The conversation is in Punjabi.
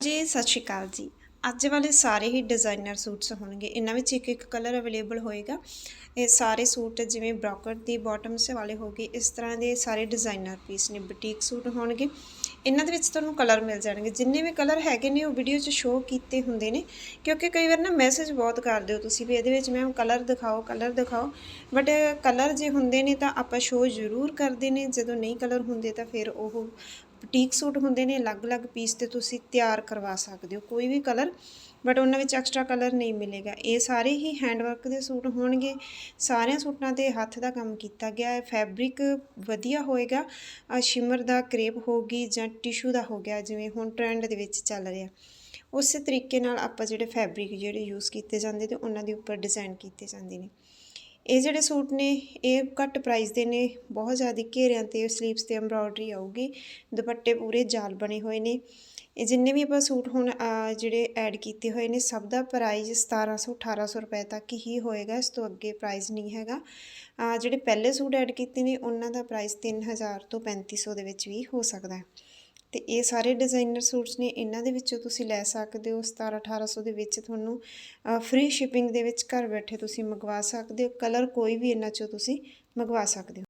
ਜੀ, ਸਤਿ ਸ਼੍ਰੀ ਅਕਾਲ ਜੀ। ਅੱਜ ਵਾਲੇ ਸਾਰੇ ਹੀ ਡਿਜ਼ਾਈਨਰ ਸੂਟਸ ਹੋਣਗੇ। ਇਹਨਾਂ ਵਿੱਚ ਇੱਕ ਇੱਕ ਕਲਰ ਅਵੇਲੇਬਲ ਹੋਏਗਾ। ਇਹ ਸਾਰੇ ਸੂਟ ਜਿਵੇਂ ਬ੍ਰੋਕਟ ਦੀ ਬਾਟਮਸ ਵਾਲੇ ਹੋਗੇ ਇਸ ਤਰ੍ਹਾਂ ਦੇ ਸਾਰੇ ਡਿਜ਼ਾਈਨਰ ਪੀਸ ਨੇ ਬੁਟੀਕ ਸੂਟ ਹੋਣਗੇ। ਇਹਨਾਂ ਦੇ ਵਿੱਚ ਤੁਹਾਨੂੰ ਕਲਰ ਮਿਲ ਜਾਣਗੇ। ਜਿੰਨੇ ਵੀ ਕਲਰ ਹੈਗੇ ਨੇ, ਉਹ ਵੀਡੀਓ 'ਚ ਸ਼ੋਅ ਕੀਤੇ ਹੁੰਦੇ ਨੇ। ਕਿਉਂਕਿ ਕਈ ਵਾਰ ਨਾ ਮੈਸੇਜ ਬਹੁਤ ਕਰਦੇ ਹੋ ਤੁਸੀਂ ਵੀ, ਇਹਦੇ ਵਿੱਚ ਮੈਮ ਕਲਰ ਦਿਖਾਓ ਕਲਰ ਦਿਖਾਓ। ਬਟ ਕਲਰ ਜੇ ਹੁੰਦੇ ਨੇ ਤਾਂ ਆਪਾਂ ਸ਼ੋਅ ਜ਼ਰੂਰ ਕਰਦੇ ਨੇ। ਜਦੋਂ ਨਹੀਂ ਕਲਰ ਹੁੰਦੇ ਤਾਂ ਫਿਰ ਉਹ ਬੁਟੀਕ ਸੂਟ ਹੁੰਦੇ ਨੇ, ਅਲੱਗ-ਅਲੱਗ ਪੀਸ ਤੇ ਤੁਸੀਂ ਤਿਆਰ ਕਰਵਾ ਸਕਦੇ ਹੋ, ਕੋਈ ਵੀ ਕਲਰ ਬਟ ਉਹਨਾਂ ਵਿੱਚ ਐਕਸਟਰਾ ਕਲਰ ਨਹੀਂ ਮਿਲੇਗਾ। ਇਹ ਸਾਰੇ ਹੀ ਹੈਂਡਵਰਕ ਦੇ ਸੂਟ ਹੋਣਗੇ। ਸਾਰਿਆਂ ਸੂਟਾਂ ਤੇ ਹੱਥ ਦਾ ਕੰਮ ਕੀਤਾ ਗਿਆ ਹੈ। ਫੈਬਰਿਕ ਵਧੀਆ ਹੋਏਗਾ ਸ਼ਿਮਰ ਦਾ ਕਰੇਪ ਹੋਗੀ ਜਾਂ ਟਿਸ਼ੂ ਦਾ ਹੋ ਗਿਆ, ਜਿਵੇਂ ਹੁਣ ਟ੍ਰੈਂਡ ਦੇ ਵਿੱਚ ਚੱਲ ਰਿਹਾ। ਉਸੇ ਤਰੀਕੇ ਨਾਲ ਆਪਾਂ ਜਿਹੜੇ ਫੈਬਰਿਕ ਜਿਹੜੇ ਯੂਜ਼ ਕੀਤੇ ਜਾਂਦੇ ਤੇ ਉਹਨਾਂ ਦੇ ਉੱਪਰ ਡਿਜ਼ਾਈਨ ਕੀਤੇ ਜਾਂਦੇ ਨੇ। ਇਹ ਜਿਹੜੇ ਸੂਟ ਨੇ, ਇਹ ਘੱਟ ਪ੍ਰਾਈਸ ਦੇ ਨੇ, ਬਹੁਤ ਜ਼ਿਆਦਾ ਘੇਰਿਆਂ ਤੇ ਸਲੀਵਸ ਤੇ ਐਮਬ੍ਰੋਇਡਰੀ ਆਊਗੀ, ਦੁਪੱਟੇ ਪੂਰੇ ਜਾਲ ਬਣੇ ਹੋਏ ਨੇ। ਇਹ ਜਿੰਨੇ ਵੀ ਆਪਾਂ ਸੂਟ ਹੁਣ ਜਿਹੜੇ ਐਡ ਕੀਤੇ ਹੋਏ ਨੇ, ਸਭ ਦਾ ਪ੍ਰਾਈਸ 1700 1800 ਰੁਪਏ ਤੱਕ ਹੀ ਹੋਏਗਾ, ਇਸ ਤੋਂ ਅੱਗੇ ਪ੍ਰਾਈਸ ਨਹੀਂ ਹੈਗਾ। ਜਿਹੜੇ ਪਹਿਲੇ ਸੂਟ ਐਡ ਕੀਤੇ ਨੇ, ਉਹਨਾਂ ਦਾ ਪ੍ਰਾਈਸ 3000 ਤੋਂ 3500 ਦੇ ਵਿੱਚ ਵੀ ਹੋ ਸਕਦਾ ਹੈ। ਤੇ ਇਹ ਸਾਰੇ ਡਿਜ਼ਾਈਨਰ ਸੂਟਸ ਨੇ, ਇਹਨਾਂ ਦੇ ਵਿੱਚੋਂ ਤੁਸੀਂ ਲੈ ਸਕਦੇ ਹੋ 17 1800 ਦੇ ਵਿੱਚ ਤੁਹਾਨੂੰ ਫ੍ਰੀ ਸ਼ਿਪਿੰਗ ਦੇ ਵਿੱਚ ਘਰ ਬੈਠੇ ਤੁਸੀਂ ਮੰਗਵਾ ਸਕਦੇ ਹੋ ਕਲਰ ਕੋਈ ਵੀ ਇਹਨਾਂ ਚੋਂ ਤੁਸੀਂ ਮੰਗਵਾ ਸਕਦੇ ਹੋ।